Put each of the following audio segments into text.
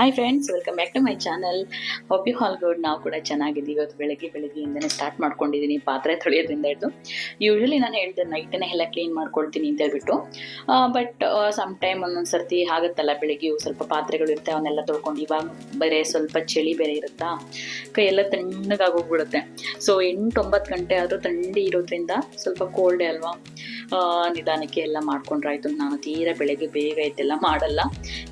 Hi friends welcome back to my channel hope you all good ನಾವು ಕೂಡ ಚೆನ್ನಾಗಿದ್ದೀವಿ. ಇವತ್ತು ಬೆಳಗ್ಗೆ ಬೆಳಗ್ಗೆಯಿಂದನೇ ಸ್ಟಾರ್ಟ್ ಮಾಡ್ಕೊಂಡಿದ್ದೀನಿ ಪಾತ್ರೆ ತೊಳೆಯೋದ್ರಿಂದ ಹಿಡಿದು. ಯೂಶ್ವಲಿ ನಾನು ಹೇಳಿದೆ ನೈಟನ್ನೇ ಎಲ್ಲ ಕ್ಲೀನ್ ಮಾಡ್ಕೊಳ್ತೀನಿ ಅಂತ ಹೇಳ್ಬಿಟ್ಟು. ಬಟ್ ಸಮ್ ಟೈಮ್ ಒಂದೊಂದು ಸರ್ತಿ ಆಗುತ್ತಲ್ಲ ಬೆಳಗ್ಗೆ ಸ್ವಲ್ಪ ಪಾತ್ರೆಗಳು ಇರ್ತವೆ ಅವನ್ನೆಲ್ಲ ತೊಳ್ಕೊಂಡು ಇವಾಗ ಬೇರೆ ಸ್ವಲ್ಪ ಚಳಿ ಬೇರೆ ಇರುತ್ತಾ? ಕೈಯೆಲ್ಲ ತಣ್ಣಗಾಗೋಗ್ಬಿಡುತ್ತೆ ಸೊ ಎಂಟು ಒಂಬತ್ತು ಗಂಟೆ ಆದರೂ ಥಂಡಿ ಇರೋದ್ರಿಂದ ಸ್ವಲ್ಪ ಕೋಲ್ಡೆ ಅಲ್ವಾ? ನಿಧಾನಕ್ಕೆ ಎಲ್ಲ ಮಾಡ್ಕೊಂಡ್ರಾಯ್ತು. ನಾನು ತೀರಾ ಬೆಳಗ್ಗೆ ಬೇಗ ಇದೆಲ್ಲ ಮಾಡಲ್ಲ.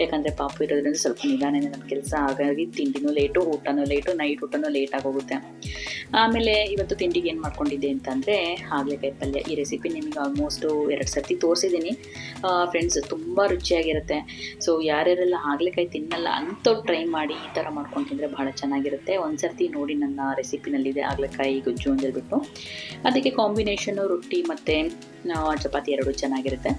ಯಾಕಂದರೆ ಪಾಪು ಇರೋದ್ರಿಂದ ಸ್ವಲ್ಪ ನಿಧಾನನೇ ನಮ್ಮ ಕೆಲಸ ಹಾಗಾಗಿ ತಿಂಡಿನೂ ಲೇಟು ಊಟನೂ ಲೇಟು ನೈಟ್ ಊಟನೂ ಲೇಟ್ ಆಗೋಗುತ್ತೆ. ಆಮೇಲೆ ಇವತ್ತು ತಿಂಡಿಗೆ ಏನು ಮಾಡ್ಕೊಂಡಿದ್ದೆ ಅಂತಂದರೆ ಹಾಗಲಕಾಯಿ ಪಲ್ಯ. ಈ ರೆಸಿಪಿ ನಿಮಗೆ ಆಲ್ಮೋಸ್ಟು ಎರಡು ಸರ್ತಿ ತೋರಿಸಿದ್ದೀನಿ. ಫ್ರೆಂಡ್ಸ್ ತುಂಬ ರುಚಿಯಾಗಿರುತ್ತೆ. ಸೊ ಯಾರ್ಯಾರೆಲ್ಲ ಹಾಗಲಕಾಯಿ ತಿನ್ನಲ್ಲ ಅಂಥವ್ರು ಟ್ರೈ ಮಾಡಿ ಈ ಥರ ಮಾಡ್ಕೊಂಡು ತಿಂದರೆ ಭಾಳ ಚೆನ್ನಾಗಿರುತ್ತೆ. ಒಂದು ಸರ್ತಿ ನೋಡಿ ನನ್ನ ರೆಸಿಪಿನಲ್ಲಿದೆ ಹಾಗಲಕಾಯಿ, ಗೊಜ್ಜು ಅಂತ ಹೇಳ್ಬಿಟ್ಟು. ಅದಕ್ಕೆ ಕಾಂಬಿನೇಷನು ರೊಟ್ಟಿ ಮತ್ತು ಚಪಾತಿ ಎರಡು ಚೆನ್ನಾಗಿರುತ್ತೆ.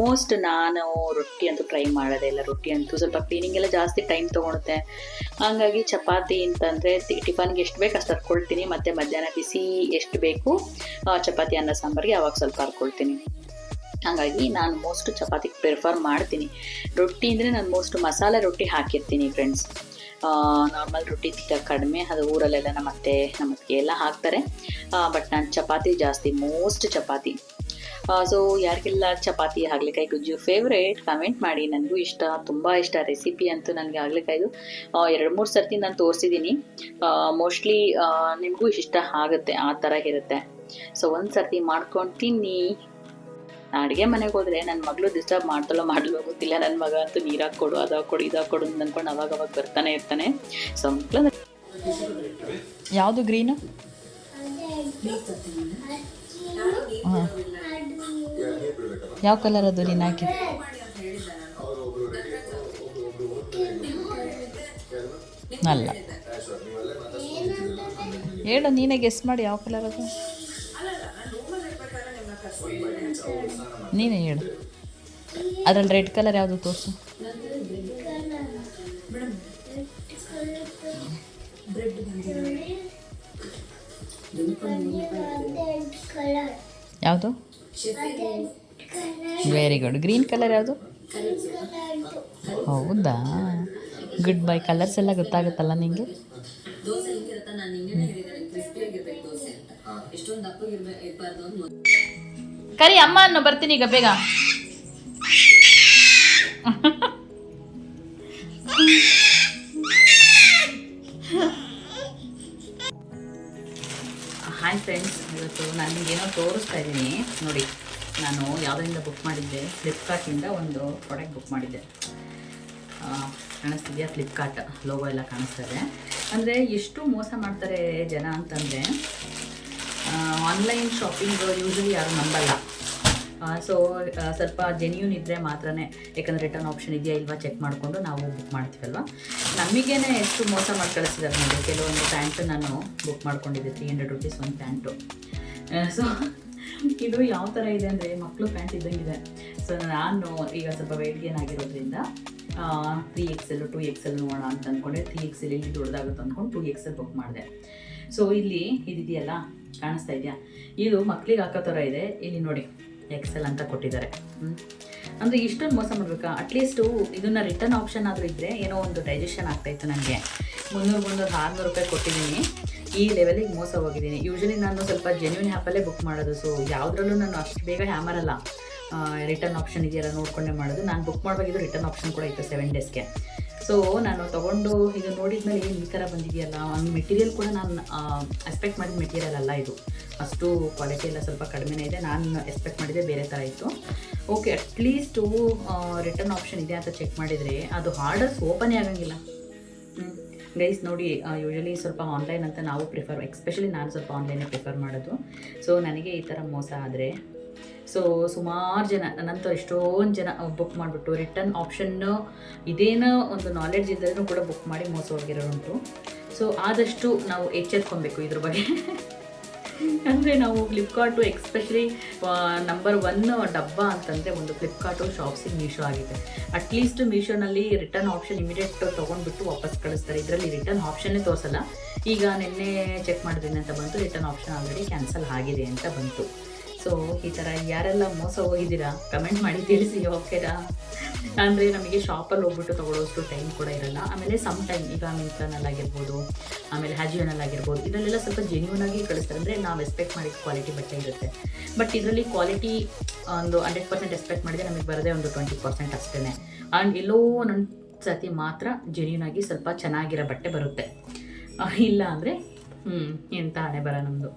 ಮೋಸ್ಟ್ ನಾನು ರೊಟ್ಟಿ ಅಂತೂ ಟ್ರೈ ಮಾಡೋದೇ ಇಲ್ಲ. ರೊಟ್ಟಿ ಅಂತೂ ಸ್ವಲ್ಪ ಕ್ಲೀನಿಂಗ್ ಎಲ್ಲ ಜಾಸ್ತಿ ಟೈಮ್ ತೊಗೊಳುತ್ತೆ. ಹಂಗಾಗಿ ಚಪಾತಿ ಅಂತಂದರೆ ಟಿಫನ್ಗೆ ಎಷ್ಟು ಬೇಕು ಅಷ್ಟು ಹರ್ಕೊಳ್ತೀನಿ ಮತ್ತು ಮಧ್ಯಾಹ್ನ ಬಿಸಿ ಎಷ್ಟು ಬೇಕು ಚಪಾತಿ ಅನ್ನ ಸಾಂಬಾರಿಗೆ ಅವಾಗ ಸ್ವಲ್ಪ ಹರ್ಕೊಳ್ತೀನಿ ಹಾಗಾಗಿ ನಾನು ಮೋಸ್ಟ್ ಚಪಾತಿ ಪ್ರಿಫರ್ ಮಾಡ್ತೀನಿ. ರೊಟ್ಟಿ ಅಂದರೆ ನಾನು ಮೋಸ್ಟ್ ಮಸಾಲೆ ರೊಟ್ಟಿ ಹಾಕಿರ್ತೀನಿ ಫ್ರೆಂಡ್ಸ್ ನಾರ್ಮಲ್ ರೊಟ್ಟಿ ಕಡಿಮೆ ಅದು ಊರಲ್ಲೆಲ್ಲ ನಮ್ಮ ಅತ್ತೆ ನಮ್ಮ ಎಲ್ಲ ಹಾಕ್ತಾರೆ ಬಟ್ ನಾನು ಚಪಾತಿ ಜಾಸ್ತಿ ಮೋಸ್ಟ್ ಚಪಾತಿ. ಸೊ ಯಾರಿಗೆಲ್ಲ ಚಪಾತಿ ಹಾಗಲಕಾಯಿ ಗುಜ್ಜು ಫೇವ್ರೇಟ್ ಕಮೆಂಟ್ ಮಾಡಿ. ನನಗೂ ಇಷ್ಟ ತುಂಬ ಇಷ್ಟ ರೆಸಿಪಿ ಅಂತೂ ನನಗೆ ಹಾಗಲಕಾಯ್ದು. ಎರಡು ಮೂರು ಸರ್ತಿ ನಾನು ತೋರಿಸಿದ್ದೀನಿ. ಮೋಸ್ಟ್ಲಿ ನಿಮಗೂ ಇಷ್ಟ ಆಗುತ್ತೆ ಆ ಥರ ಇರುತ್ತೆ. ಸೊ ಒಂದು ಸರ್ತಿ ಮಾಡ್ಕೊಂಡು ತಿನ್ನಿ. ಅಡುಗೆ ಮನೆಗೆ ಹೋದರೆ ನನ್ನ ಮಗಳು ಡಿಸ್ಟರ್ಬ್ ಮಾಡ್ತಲೋ ಮಾಡಲೋ ಗೊತ್ತಿಲ್ಲ. ನನ್ನ ಮಗ ಅಂತೂ ನೀರು ಕೊಡು ಅದು ಕೊಡು ಇದು ಕೊಡು ಅಂತ ಅಂದ್ಕೊಂಡು ಅವಾಗ ಅವಾಗ ಬರ್ತಾನೆ ಇರ್ತಾನೆ. ಸೊ ಮಕ್ಕಳು ಯಾವುದು ಗ್ರೀನು ಹಾಂ. ಯಾವ ಕಲರ್ ಅದು ನೀನು ಹಾಕಿ? ಅಲ್ಲ. ಹೇಳು, ನೀನೇ ಗೆಸ್ ಮಾಡಿ ಯಾವ ಕಲರ್ ಅದು. ನೀನೇ ಹೇಳು. ಅದ್ರಲ್ಲಿ ರೆಡ್ ಕಲರ್ ಯಾವುದು ತೋರಿಸು. ಯಾವುದು? ವೆರಿ ಗುಡ್ ಗ್ರೀನ್ ಕಲರ್ ಯಾವುದು? ಹೌದಾ? ಗುಡ್ ಬೈ ಕಲರ್ಸ್ ಎಲ್ಲ ಗೊತ್ತಾಗುತ್ತಲ್ಲ ಮೊದ್ಲು ಕರಿ, ಅಮ್ಮ ಅನ್ನು ಬರ್ತೀನಿ ಈಗ ಬೇಗ. ಹಾಯ್ ಫ್ರೆಂಡ್ಸ್ ಇವತ್ತು ನಾನು ಏನೋ ತೋರಿಸ್ತಾ ಇದ್ದೀನಿ ನೋಡಿ ನಾನು ಯಾವುದರಿಂದ ಬುಕ್ ಮಾಡಿದ್ದೆ? ಫ್ಲಿಪ್ಕಾರ್ಟಿಂದ ಒಂದು ಪ್ರಾಡಕ್ಟ್ ಬುಕ್ ಮಾಡಿದ್ದೆ. ಕಾಣಿಸ್ತಿದೆಯಾ? ಫ್ಲಿಪ್ಕಾರ್ಟ್ ಲೋಗೋ ಎಲ್ಲ ಕಾಣಿಸ್ತದೆ ಅಂದರೆ ಎಷ್ಟು ಮೋಸ ಮಾಡ್ತಾರೆ ಜನ ಅಂತಂದರೆ ಆನ್ಲೈನ್ ಶಾಪಿಂಗ್ ಯೂಶಲಿ ಯಾರು ನಂಬಲ್ಲ. ಸೊ ಸ್ವಲ್ಪ ಜೆನ್ಯೂನ್ ಇದ್ದರೆ ಮಾತ್ರನೇ, ಯಾಕಂದರೆ ರಿಟರ್ನ್ ಆಪ್ಷನ್ ಇದೆಯಾ ಇಲ್ವಾ ಚೆಕ್ ಮಾಡಿಕೊಂಡು ನಾವು ಬುಕ್ ಮಾಡ್ತೀವಲ್ವ? ನಮಗೇನೆ ಎಷ್ಟು ಮೋಸ ಮಾಡಿ ಕಳಿಸಿದ್ದಾರೆ ನೋಡಿ ಕೆಲವೊಂದು ಪ್ಯಾಂಟು ನಾನು ಬುಕ್ ಮಾಡ್ಕೊಂಡಿದ್ದೆ ತ್ರೀ ಹಂಡ್ರೆಡ್ ರುಪೀಸ್ ಒಂದು ಪ್ಯಾಂಟು. ಸೊ ಇದು ಯಾವ ಥರ ಇದೆ ಅಂದರೆ ಮಕ್ಕಳು ಪ್ಯಾಂಟ್ ಇದ್ದಂಗಿದೆ. ಸೊ ನಾನು ಈಗ ಸ್ವಲ್ಪ ವೆಯ್ಟ್ ಗೇನ್ ಆಗಿರೋದ್ರಿಂದ ತ್ರೀ ಎಕ್ಸೆಲ್ ಟು ಎಕ್ಸೆಲ್ ನೋಡೋಣ ಅಂತ ಅಂದ್ಕೊಂಡೆ ತ್ರೀ ಎಕ್ಸೆಲ್ ಇಲ್ಲಿ ದೊಡ್ಡದಾಗುತ್ತೆ ಅಂದ್ಕೊಂಡು ಟು ಎಲ್ ಬುಕ್ ಮಾಡಿದೆ. ಸೊ ಇಲ್ಲಿ ಇದಿದೆಯಲ್ಲ? ಕಾಣಿಸ್ತಾ ಇದೆಯಾ? ಇದು ಮಕ್ಳಿಗೆ ಹಾಕೋ ಥರ ಇದೆ. ಇಲ್ಲಿ ನೋಡಿ ಎಕ್ಸೆಲ್ ಅಂತ ಕೊಟ್ಟಿದ್ದಾರೆ. ಅಂದರೆ ಇಷ್ಟೊಂದು ಮೋಸ ಮಾಡ್ಬೇಕಾ? ಅಟ್ಲೀಸ್ಟು ಇದನ್ನ ರಿಟರ್ನ್ ಆಪ್ಷನ್ ಆದರೂ ಇದ್ದರೆ ಏನೋ ಒಂದು ಡೈಜೆಷನ್ ಆಗ್ತಾಯಿತ್ತು ನನಗೆ ಮುನ್ನೂರು ಮುನ್ನೂರು ಆರುನೂರು ರೂಪಾಯಿ ಕೊಟ್ಟಿದ್ದೀನಿ. ಈ ಲೆವೆಲಿಗೆ ಮೋಸ ಹೋಗಿದ್ದೀನಿ. ಯೂಶಲಿ ನಾನು ಸ್ವಲ್ಪ ಜೆನ್ಯೂನ್ ಆ್ಯಪಲ್ಲೇ ಬುಕ್ ಮಾಡೋದು. ಸೊ ಯಾವುದ್ರಲ್ಲೂ ನಾನು ಅಷ್ಟು ಬೇಗ ಹ್ಯಾಮರಲ್ಲ ರಿಟರ್ನ್ ಆಪ್ಷನ್ ಇದೆಯಲ್ಲ ನೋಡ್ಕೊಂಡೇ ಮಾಡೋದು. ನಾನು ಬುಕ್ ಮಾಡುವಾಗಿದ್ದು ರಿಟರ್ನ್ ಆಪ್ಷನ್ ಕೂಡ ಇತ್ತು ಸೆವೆನ್ ಡೇಸ್ಗೆ ಸೊ ನಾನು ತೊಗೊಂಡು ಇದು ನೋಡಿದ್ಮೇಲೆ ಏನು ಈ ಥರ ಬಂದಿದೆಯಲ್ಲ? ಒಂದು ಮೆಟೀರಿಯಲ್ ಕೂಡ ನಾನು ಎಕ್ಸ್ಪೆಕ್ಟ್ ಮಾಡಿದ ಮೆಟೀರಿಯಲ್ ಅಲ್ಲ ಇದು. ಅಷ್ಟು ಕ್ವಾಲಿಟಿ ಎಲ್ಲ ಸ್ವಲ್ಪ ಕಡಿಮೆನೇ ಇದೆ. ನಾನು ಎಕ್ಸ್ಪೆಕ್ಟ್ ಮಾಡಿದೆ ಬೇರೆ ಥರ ಇತ್ತು. ಓಕೆ ಅಟ್ಲೀಸ್ಟು ರಿಟರ್ನ್ ಆಪ್ಷನ್ ಇದೆ ಅಂತ ಚೆಕ್ ಮಾಡಿದರೆ ಅದು ಆರ್ಡರ್ಸ್ ಓಪನೇ ಆಗಂಗಿಲ್ಲ. ಗೈಸ್ ನೋಡಿ ಯೂಶಲಿ ಸ್ವಲ್ಪ ಆನ್ಲೈನ್ ಅಂತ ನಾವು ಪ್ರಿಫರ್ ಎಕ್ಸ್ಪೆಷಲಿ ನಾನು ಸ್ವಲ್ಪ ಆನ್ಲೈನೇ ಪ್ರಿಫರ್ ಮಾಡೋದು. ಸೊ ನನಗೆ ಈ ಥರ ಮೋಸ ಆದರೆ ಸೊ ಸುಮಾರು ಜನ, ನನ್ನಂತೂ ಎಷ್ಟೊಂದು ಜನ ಬುಕ್ ಮಾಡಿಬಿಟ್ಟು ರಿಟರ್ನ್ ಆಪ್ಷನ್ನು ಇದೇನೋ ಒಂದು ನಾಲೆಡ್ಜ್ ಇದ್ದರೂ ಕೂಡ ಬುಕ್ ಮಾಡಿ ಮೋಸ ಹೋಗಿರೋರುಂಟು ಸೊ ಆದಷ್ಟು ನಾವು ಎಚ್ಚೆತ್ಕೊಬೇಕು ಇದ್ರ ಬಗ್ಗೆ. ಅಂದರೆ ನಾವು ಫ್ಲಿಪ್ಕಾರ್ಟು ಎಕ್ಸ್ಪೆಷಲಿ ನಂಬರ್ ಒನ್ ಡಬ್ಬ ಅಂತಂದರೆ ಒಂದು ಫ್ಲಿಪ್ಕಾರ್ಟು ಶಾಪ್ಸಿಂಗ್ ಮೀಶೋ ಆಗಿದೆ. ಅಟ್ಲೀಸ್ಟ್ ಮೀಶೋನಲ್ಲಿ ರಿಟರ್ನ್ ಆಪ್ಷನ್ ಇಮಿಡಿಯೇಟ್ ತೊಗೊಂಡ್ಬಿಟ್ಟು ವಾಪಸ್ ಕಳಿಸ್ತಾರೆ. ಇದರಲ್ಲಿ ರಿಟರ್ನ್ ಆಪ್ಷನ್ನೇ ತೋರಿಸಲ್ಲ. ಈಗ ನಿನ್ನೆ ಚೆಕ್ ಮಾಡಿದ್ದೀನಿ ಅಂತ ಬಂತು. ರಿಟರ್ನ್ ಆಪ್ಷನ್ ಆಲ್ರೆಡಿ ಕ್ಯಾನ್ಸಲ್ ಆಗಿದೆ ಅಂತ ಬಂತು. ಸೊ ಈ ಥರ ಯಾರೆಲ್ಲ ಮೋಸ ಹೋಗಿದ್ದೀರಾ, ಕಮೆಂಟ್ ಮಾಡಿ ತಿಳಿಸಿ ಓಕೆರಾ ಅಂದರೆ ನಮಗೆ ಶಾಪಲ್ಲಿ ಹೋಗ್ಬಿಟ್ಟು ತೊಗೊಳ್ಳೋಷ್ಟು ಟೈಮ್ ಕೂಡ ಇರಲ್ಲ. ಆಮೇಲೆ ಸಮ್ ಟೈಮ್ ಈಗ ಮಿಂತ್ರನಲ್ಲಾಗಿರ್ಬೋದು ಆಮೇಲೆ ಹ್ಯಾಜಿಯೋನಲ್ಲಾಗಿರ್ಬೋದು ಇದರಲ್ಲೆಲ್ಲ ಸ್ವಲ್ಪ ಜೆನ್ಯೂನ್ ಆಗಿ ಕಳಿಸ್ತಾರೆ. ಅಂದರೆ ನಾವು ಎಕ್ಸ್ಪೆಕ್ಟ್ ಮಾಡಿದ ಕ್ವಾಲಿಟಿ ಬಟ್ಟೆ ಇರುತ್ತೆ. ಬಟ್ ಇದರಲ್ಲಿ ಕ್ವಾಲಿಟಿ ಒಂದು ಹಂಡ್ರೆಡ್ ಪರ್ಸೆಂಟ್ ಎಕ್ಸ್ಪೆಕ್ಟ್ ಮಾಡಿದ್ರೆ ನಮಗೆ ಬರೋದೇ ಒಂದು ಟ್ವೆಂಟಿ ಪರ್ಸೆಂಟ್ ಅಷ್ಟೇ ಆ್ಯಂಡ್ ಎಲ್ಲೋ ನನ್ನ ಸತಿ ಮಾತ್ರ ಜೆನ್ಯೂನ್ ಆಗಿ ಸ್ವಲ್ಪ ಚೆನ್ನಾಗಿರೋ ಬಟ್ಟೆ ಬರುತ್ತೆ. ಇಲ್ಲ ಅಂದರೆ ಹ್ಞೂ ಎಂತ ಹಣೆ ಬರ ನಮ್ಮದು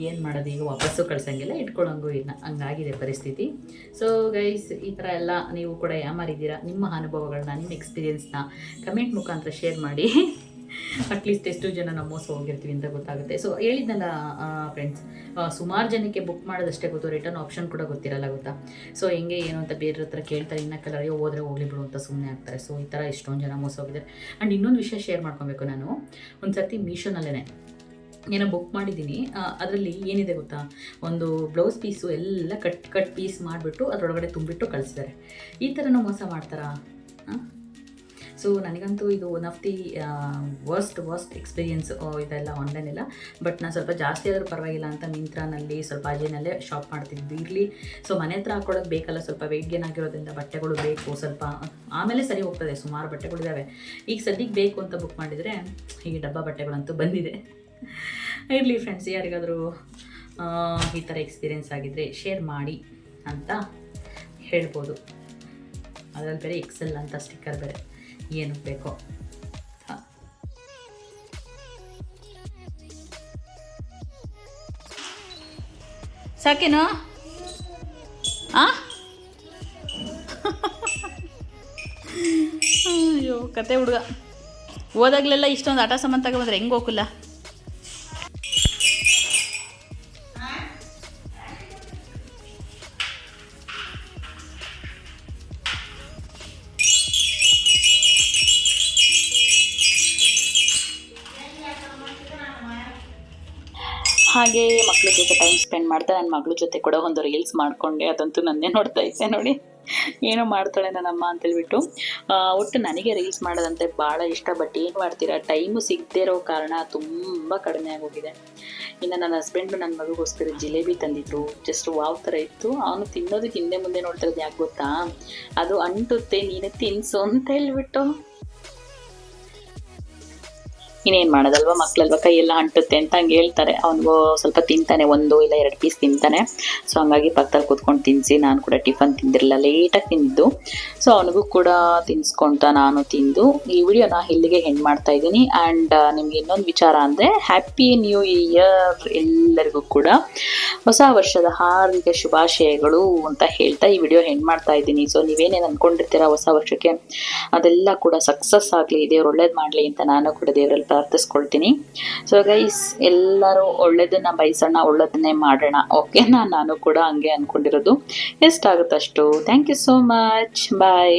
ಏನು ಮಾಡೋದು? ಈಗ ವಾಪಸ್ಸು ಕಳ್ಸಂಗಿಲ್ಲ ಇಟ್ಕೊಳ್ಳೋಂಗೂ ಇಲ್ಲ ಹಂಗಾಗಿದೆ ಪರಿಸ್ಥಿತಿ. ಸೊ ಗೈಸ್ ಈ ಥರ ಎಲ್ಲ ನೀವು ಕೂಡ ಯಾಮಾರಿದ್ದೀರಾ ನಿಮ್ಮ ಅನುಭವಗಳನ್ನ ನಿಮ್ಮ ಎಕ್ಸ್ಪೀರಿಯೆನ್ಸ್ನ ಕಮೆಂಟ್ ಮುಖಾಂತರ ಶೇರ್ ಮಾಡಿ. ಅಟ್ಲೀಸ್ಟ್ ಎಷ್ಟು ಜನ ನಾವು ಮೋಸ ಹೋಗಿರ್ತೀವಿ ಅಂತ ಗೊತ್ತಾಗುತ್ತೆ. ಸೊ ಹೇಳಿದ್ನಲ್ಲ ಫ್ರೆಂಡ್ಸ್ ಸುಮಾರು ಜನಕ್ಕೆ ಬುಕ್ ಮಾಡೋದಷ್ಟೇ ಗೊತ್ತು. ರಿಟರ್ನ್ ಆಪ್ಷನ್ ಕೂಡ ಗೊತ್ತಿರಲ್ಲ ಗೊತ್ತಾ? ಸೊ ಹೆಂಗೆ, ಏನು ಅಂತ ಬೇರೆ ಹತ್ರ ಕೇಳ್ತಾರೆ. ಇನ್ನ ಕಲರ್ ಅಯ್ಯೋ, ಹೋದ್ರೆ ಹೋಗ್ಲಿ ಬಿಡು ಅಂತ ಸುಮ್ಮನೆ ಆಗ್ತಾರೆ. ಸೊ ಈ ಥರ ಎಷ್ಟೊಂದು ಜನ ಮೋಸ ಹೋಗಿದ್ದಾರೆ. ಆ್ಯಂಡ್ ಇನ್ನೊಂದು ವಿಷಯ ಶೇರ್ ಮಾಡ್ಕೊಬೇಕು ನಾನು. ಒಂದು ಸರ್ತಿ ಮೀಶೋನಲ್ಲೇ ಏನೋ ಬುಕ್ ಮಾಡಿದ್ದೀನಿ. ಅದರಲ್ಲಿ ಏನಿದೆ ಗೊತ್ತಾ? ಒಂದು ಬ್ಲೌಸ್ ಪೀಸು ಎಲ್ಲ ಕಟ್ ಕಟ್ ಪೀಸ್ ಮಾಡಿಬಿಟ್ಟು ಅದರೊಳಗಡೆ ತುಂಬಿಟ್ಟು ಕಳಿಸಿದ್ದಾರೆ ಈ ಥರನೂ ಮೋಸ ಮಾಡ್ತಾರಾ? ಸೊ ನನಗಂತೂ ಇದು one of the worst worst experience ಇದೆಲ್ಲ ಆನ್ಲೈನ್ ಎಲ್ಲ. ಬಟ್ ನಾನು ಸ್ವಲ್ಪ ಜಾಸ್ತಿ ಆದರೂ ಪರವಾಗಿಲ್ಲ ಅಂತ ಮಿಂತ್ರಾನಲ್ಲಿ ಸ್ವಲ್ಪ ಅಜೇನಲ್ಲೇ ಶಾಪ್ ಮಾಡ್ತಿದ್ದು ಇರಲಿ ಸೊ ಮನೆ ಹತ್ರ ಹಾಕೊಳ್ಳೋದು ಬೇಕಲ್ಲ, ಸ್ವಲ್ಪ ವೆಯ್ಟ್ ಗೇನ್ ಆಗಿರೋದ್ರಿಂದ ಬಟ್ಟೆಗಳು ಬೇಕು ಸ್ವಲ್ಪ. ಆಮೇಲೆ ಸರಿ ಹೋಗ್ತದೆ, ಸುಮಾರು ಬಟ್ಟೆಗಳಿದ್ದಾವೆ ಈಗ ಸದ್ಯಕ್ಕೆ ಬೇಕು ಅಂತ ಬುಕ್ ಮಾಡಿದರೆ, ಹೀಗೆ ಡಬ್ಬ ಬಟ್ಟೆಗಳಂತೂ ಬಂದಿದೆ. ಇರಲಿ ಫ್ರೆಂಡ್ಸ್ ಯಾರಿಗಾದರೂ ಈ ಥರ ಎಕ್ಸ್ಪೀರಿಯೆನ್ಸ್ ಆಗಿದ್ದರೆ ಶೇರ್ ಮಾಡಿ ಅಂತ ಹೇಳ್ಬೋದು. ಅದರಲ್ಲಿ ಬೇರೆ ಎಕ್ಸೆಲ್ ಅಂತ ಸ್ಟಿಕ್ಕರ್ ಬೇರೆ ಏನು ಬೇಕೋ. ಸಾಕೇನು? ಆ? ಅಯ್ಯೋ, ಕತೆ ಹುಡುಗ. ಹೋದಾಗಲೆಲ್ಲ ಇಷ್ಟೊಂದು ಆಟ ಸಾಮಾನು ತಗೊಬಂದ್ರೆ ಹೆಂಗೆ ಹೋಗಲ್ಲ ಹಾಗೆ ಮಕ್ಕಳ ಜೊತೆ ಟೈಮ್ ಸ್ಪೆಂಡ್ ಮಾಡ್ತಾ ನನ್ನ ಮಗಳ ಜೊತೆ ಕೂಡ ಒಂದು ರೀಲ್ಸ್ ಮಾಡ್ಕೊಂಡೆ. ಅದಂತೂ ನನ್ನೇ ನೋಡ್ತಾ ಇದ್ದೆ ನೋಡಿ. ಏನೋ ಮಾಡ್ತಾಳೆ ನನ್ನಮ್ಮ ಅಂತೇಳ್ಬಿಟ್ಟು ಒಟ್ಟು ನನಗೆ ರೀಲ್ಸ್ ಮಾಡೋದಂತೆ ಭಾಳ ಇಷ್ಟ ಬಟ್ ಏನು ಮಾಡ್ತೀರಾ? ಟೈಮು ಸಿಗದೇ ಇರೋ ಕಾರಣ ತುಂಬ ಕಡಿಮೆ ಆಗೋಗಿದೆ. ಇನ್ನು ನನ್ನ ಹಸ್ಬೆಂಡು ನನ್ನ ಮಗುಗೋಸ್ಕರ ಜಿಲೇಬಿ ತಂದಿದ್ರು. ಜಸ್ಟ್ ವಾವ್ ಥರ ಇತ್ತು. ಅವನು ತಿನ್ನೋದಕ್ಕೆ ಹಿಂದೆ ಮುಂದೆ ನೋಡ್ತಾ ಇರೋದು ಯಾಕೆ ಗೊತ್ತಾ? ಅದು ಅಂಟುತ್ತೆ, ನೀನು ತಿನ್ಸು ಅಂತ ಹೇಳ್ಬಿಟ್ಟು. ಇನ್ನೇನು ಮಾಡೋದಲ್ವಾ? ಮಕ್ಕಳಲ್ವ ಕೈಯೆಲ್ಲ ಅಂಟುತ್ತೆ ಅಂತ ಹಂಗೆ ಹೇಳ್ತಾರೆ. ಅವನಿಗೂ ಸ್ವಲ್ಪ ತಿಂತಾನೆ, ಒಂದು ಇಲ್ಲ ಎರಡು ಪೀಸ್ ತಿಂತಾನೆ. ಸೊ ಹಂಗಾಗಿ ಪಕ್ಕದಲ್ಲಿ ಕೂತ್ಕೊಂಡು ತಿನ್ನಿಸಿ ನಾನು ಕೂಡ ಟಿಫನ್ ತಿಂದಿರಲಿಲ್ಲ ಲೇಟಾಗಿ ತಿಂದಿದ್ದು. ಸೊ ಅವನಿಗೂ ಕೂಡ ತಿನ್ಸ್ಕೊಂತ ನಾನು ತಿಂದು, ಈ ವಿಡಿಯೋನ ಇಲ್ಲಿಗೆ ಹೆಂಡ್ ಮಾಡ್ತಾ ಇದ್ದೀನಿ. ಆ್ಯಂಡ್ ನಿಮ್ಗೆ ಇನ್ನೊಂದು ವಿಚಾರ ಅಂದರೆ ಹ್ಯಾಪಿ ನ್ಯೂ ಇಯರ್ ಎಲ್ಲರಿಗೂ ಕೂಡ. ಹೊಸ ವರ್ಷದ ಹಾರ್ದಿಕ ಶುಭಾಶಯಗಳು ಅಂತ ಹೇಳ್ತಾ ಈ ವಿಡಿಯೋ ಹೆಂಡ್ ಮಾಡ್ತಾ ಇದ್ದೀನಿ. ಸೊ ನೀವೇನೇನು ಅಂದ್ಕೊಂಡಿರ್ತೀರ ಹೊಸ ವರ್ಷಕ್ಕೆ? ಅದೆಲ್ಲ ಕೂಡ ಸಕ್ಸಸ್ ಆಗಲಿ, ದೇವ್ರು ಒಳ್ಳೇದು ಮಾಡಲಿ ಅಂತ ನಾನು ಕೂಡ ದೇವರಲ್ಲಿ ಪ್ರಾರ್ಥಿಸ್ಕೊಳ್ತೀನಿ. ಸೊ ಗೈಸ್ ಎಲ್ಲರೂ ಒಳ್ಳೇದನ್ನ ಬಯಸೋಣ, ಒಳ್ಳೇದನ್ನೇ ಮಾಡೋಣ. ಓಕೆನಾ ನಾನು ಕೂಡ ಹಂಗೆ ಅಂದ್ಕೊಂಡಿರೋದು ಎಷ್ಟಾಗುತ್ತಷ್ಟು? Thank you so much bye